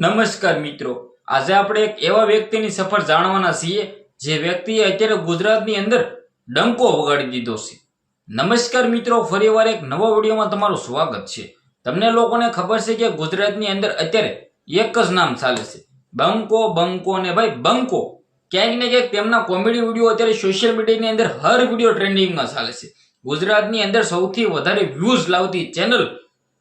નમસ્કાર મિત્રો. આજે આપણે એક એવા વ્યક્તિની સફર જાણવાના છીએ, જે વ્યક્તિએ અત્યારે ગુજરાતની અંદર ડંકો વગાડી દીધો છે. નમસ્કાર મિત્રો ફરીવાર એક નવા વિડીયોમાં તમારું સ્વાગત છે. તમને લોકોને ખબર છે કે ગુજરાતની અંદર અત્યારે એક જ નામ ચાલે છે. બંકો બંકો ને ભાઈ બંકો. ક્યાંક ને ક્યાંક તેમના કોમેડી વીડિયો અત્યારે સોશિયલ મીડિયાની અંદર હર વીડિયો ટ્રેન્ડિંગમાં ચાલે છે. ગુજરાતની અંદર સૌથી વધારે વ્યૂઝ લાવતી ચેનલ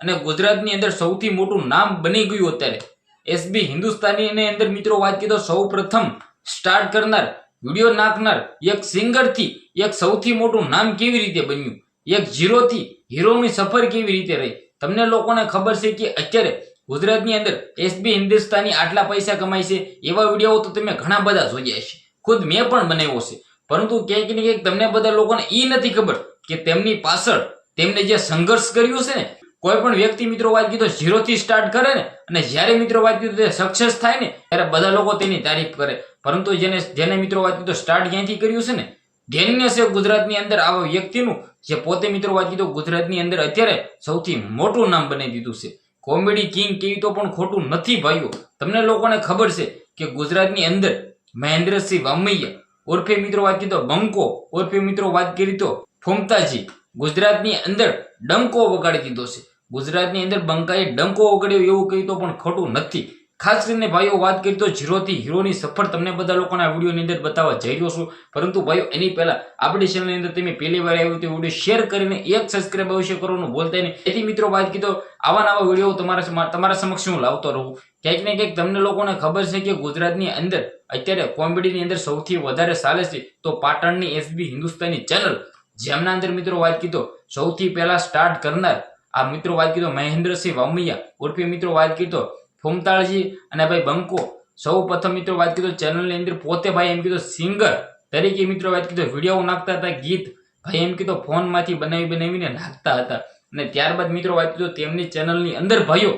અને ગુજરાતની અંદર સૌથી મોટું નામ બની ગયું અત્યારે એસબી હિન્દુસ્તાની અંદર મિત્રો વાત કરીએ તો સૌ પ્રથમ સ્ટાર્ટ કરનાર, વીડિયો નાખનાર એક સિંગરથી એક સૌથી મોટું નામ કેવી રીતે બન્યું? એક ઝીરો થી હીરોની સફર કેવી રીતે રહી? તમને લોકોને ખબર છે કે અત્યારે ગુજરાતની અંદર એસબી હિન્દુસ્તાની આટલા પૈસા કમાય છે. એવા વીડિયો તો તમે ઘણા બધા જોયા છે ખુદ મેં પણ બનાવ્યો છે. પરંતુ ક્યાંક ને ક્યાંક તમને બધા લોકોને એ નથી ખબર કે તેમની પાછળ તેમને જે સંઘર્ષ કર્યું છે ને કોઈ પણ વ્યક્તિ મિત્રો વાત કીધો ઝીરો થી સ્ટાર્ટ કરે ને, અને જ્યારે મિત્રો વાત કીધું તે સક્સેસ થાય ને, ત્યારે બધા લોકો તેની તારીફ કરે. પરંતુ જેને જેને મિત્રો વાત કીધું સ્ટાર્ટ ક્યાંથી કર્યું છે ને, ધ્યાન્ય છે ગુજરાતની અંદર આવા વ્યક્તિનું, જે પોતે મિત્રો વાત કીધું ગુજરાતની અંદર અત્યારે સૌથી મોટું નામ બનાવી દીધું છે. કોમેડી કિંગ કેવી તો પણ ખોટું નથી ભાઈઓ તમને લોકોને ખબર છે કે ગુજરાતની અંદર મહેન્દ્રસિંહ વામૈયા ઓરફે મિત્રો વાત કીધો બંકો ઓરફે મિત્રો વાત કરી તો ફોમતાજી ગુજરાતની અંદર ડંકો વગાડી દીધો છે. ગુજરાતની અંદર બંકાએ ડંકો ઓગળ્યો એવું કહ્યું તો પણ ખોટું નથી. ખાસ કરીને ભાઈઓ વાત કરી તો ઝીરોથી હીરોની સફર તમને બધા લોકોના વિડીયોની અંદર બતાવવા જઈ રહ્યો છું. પરંતુ ભાઈઓ, એની પહેલાં આપણી ચેનલની અંદર તમે પહેલી વાર આવ્યું તે વીડિયો શેર કરીને એક સબસ્ક્રાઈબ અવશ્ય કરવાનું બોલતા નહીં. એથી મિત્રો વાત કીધો આવા નવા વીડિયો તમારા તમારા સમક્ષ હું લાવતો રહું. ક્યાંક ને ક્યાંક તમને લોકોને ખબર છે કે ગુજરાતની અંદર અત્યારે કોમેડીની અંદર સૌથી વધારે ચાલે છે તો પાટણની એસબી હિન્દુસ્તાની ચેનલ જેમના અંદર મિત્રો વાત કીધો સૌથી પહેલાં સ્ટાર્ટ કરનાર આ મિત્રો વાત કીધો મહેન્દ્રસિંહ વમૈયા. ઉર્ફે મિત્રો વાત કીધો ફોમતાળજી અને ભાઈ બંકો. સૌ પ્રથમ મિત્રો વાત કીધો ચેનલની અંદર પોતે ભાઈ એમ કીધો સિંગર. તરીકે મિત્રો વાત કીધો વીડિયો નાખતા હતા ગીત. ભાઈ એમ કીધો ફોનમાંથી બનાવી બનાવીને નાખતા હતા. અને ત્યારબાદ મિત્રો વાત કીધો તેમની ચેનલની અંદર ભાઈઓ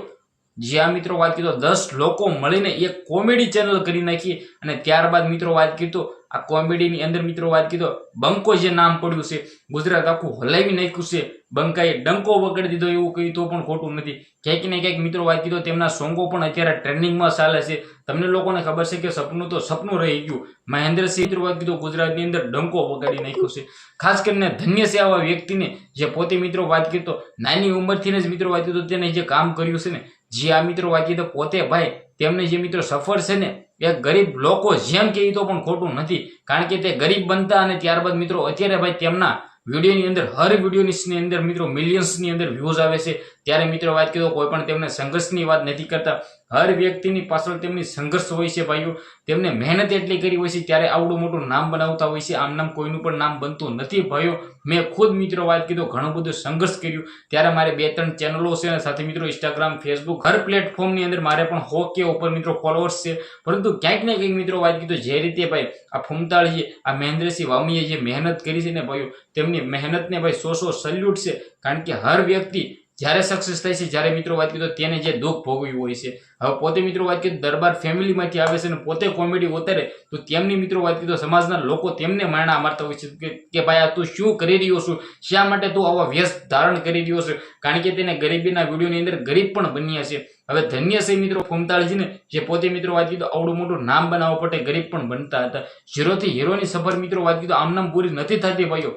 જ્યાં મિત્રો વાત કીધો, દસ લોકો મળીને એક કોમેડી ચેનલ કરી નાખી અને ત્યારબાદ મિત્રો વાત કીધો, આ કોમેડીની અંદર મિત્રો વાત કીધો, બંકો જે નામ પડ્યું છે, ગુજરાત આખું હલાવી નાખ્યું છે, બંકાએ ડંકો વગાડી દીધો, એવું કહ્યું તો પણ ખોટું નથી. ક્યાંક ને ક્યાંક મિત્રો વાત કીધો, તેમના સોંગો પણ અત્યારે ટ્રેન્ડિંગમાં ચાલે છે. તમને લોકોને ખબર છે કે સપનું તો સપનું રહી ગયું. મહેન્દ્રસિંહ મિત્રો વાત કીધો, ગુજરાતની અંદર ડંકો વગાડી નાખ્યો છે. ખાસ કરીને ધન્ય છે આવા વ્યક્તિને જે પોતે મિત્રો વાત કીધો, નાની ઉંમરથી જ મિત્રો વાત કીધો, તેને જે કામ કર્યું છે ને જે આ મિત્રો વાત કીધો પોતે ભાઈ તેમને જે મિત્રો સફર છે ને, એ ગરીબ લોકો જેમ કે તો પણ ખોટું નથી. કારણ કે તે ગરીબ બનતા અને ત્યારબાદ મિત્રો અત્યારે ભાઈ તેમના વિડીયોની અંદર, હર વિડીયોની અંદર મિત્રો મિલિયન્સની અંદર વ્યૂઝ આવે છે. ત્યારે મિત્રો વાત કીધો કોઈ પણ તેમને સંઘર્ષની વાત નથી કરતા. હર વ્યક્તિની પાછળ તેમની સંઘર્ષ હોય છે ભાઈઓ. તેમને મહેનત એટલી કરી હોય છે ત્યારે આવડું મોટું નામ બનાવતા હોય છે. આમ નામ કોઈનું પણ નામ બનતું નથી ભાઈઓ. મેં ખુદ મિત્રો વાત કીધો, ઘણો બધો સંઘર્ષ કર્યો. ત્યારે મારે બે ત્રણ ચેનલો છે અને સાથે મિત્રો ઇન્સ્ટાગ્રામ ફેસબુક હર પ્લેટફોર્મની અંદર મારે પણ હો કે ઉપર મિત્રો ફોલોઅર્સ છે. પરંતુ ક્યાંક ને ક્યાંક મિત્રો વાત કીધું, જે રીતે ભાઈ આ ફૂમતાળીએ આ મહેન્દ્રસિંહ વામીએ જે મહેનત કરી છે ને ભાઈઓ, તેમની મહેનતને ભાઈ સો સો સલ્યુટ છે. કારણ કે હર વ્યક્તિ જ્યારે સક્સેસ થાય છે, જ્યારે મિત્રો વાત કીધો તેને જે દુઃખ ભોગવ્યું હોય છે. હવે પોતે મિત્રો વાત કીધું દરબાર ફેમિલીમાંથી આવે છે અને પોતે કોમેડી ઉતારે, તો તેમની મિત્રો વાત કીધો સમાજના લોકો તેમને મારણા મારતા હોય છે કે કે ભાઈ આ તું શું કરી રહ્યો છું? શા માટે તું આવા વ્યસ્ત ધારણ કરી રહ્યો છે? કારણ કે તેને ગરીબીના વિડીયોની અંદર ગરીબ પણ બન્યા છે. હવે ધન્ય છે મિત્રો ફોમતાળજીને, જે પોતે મિત્રો વાત કીધું આવડું મોટું નામ બનાવવા માટે ગરીબ પણ બનતા હતા. ઝીરોથી હીરોની સફર મિત્રો વાત કીધું આમ નામ પૂરી નથી થતી ભાઈઓ.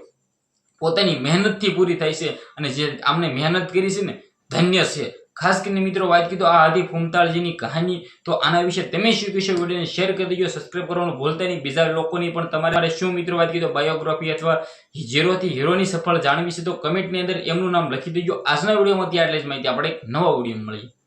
પોતાની મહેનતથી પૂરી થાય છે અને જે આમને મહેનત કરી છે ને, ધન્ય છે. ખાસ કરીને મિત્રો વાત કીધું આ હતી ફૂમતાળજીની કહાની. તો આના વિશે તમે શું કહેશો વિડીયોને શેર કરી દેજો સબસ્ક્રાઈબ કરવાનું ભૂલતા નહીં. બીજા લોકોની પણ તમારે શું મિત્રો વાત કીધું બાયોગ્રાફી અથવા ઝીરોથી હીરોની સફળ જાણવી છે તો કમેન્ટની અંદર એમનું નામ લખી દેજો. આજના વિડીયોમાંથી ત્યાં જ માહિતી. આપણે નવા વીડિયો મળીએ.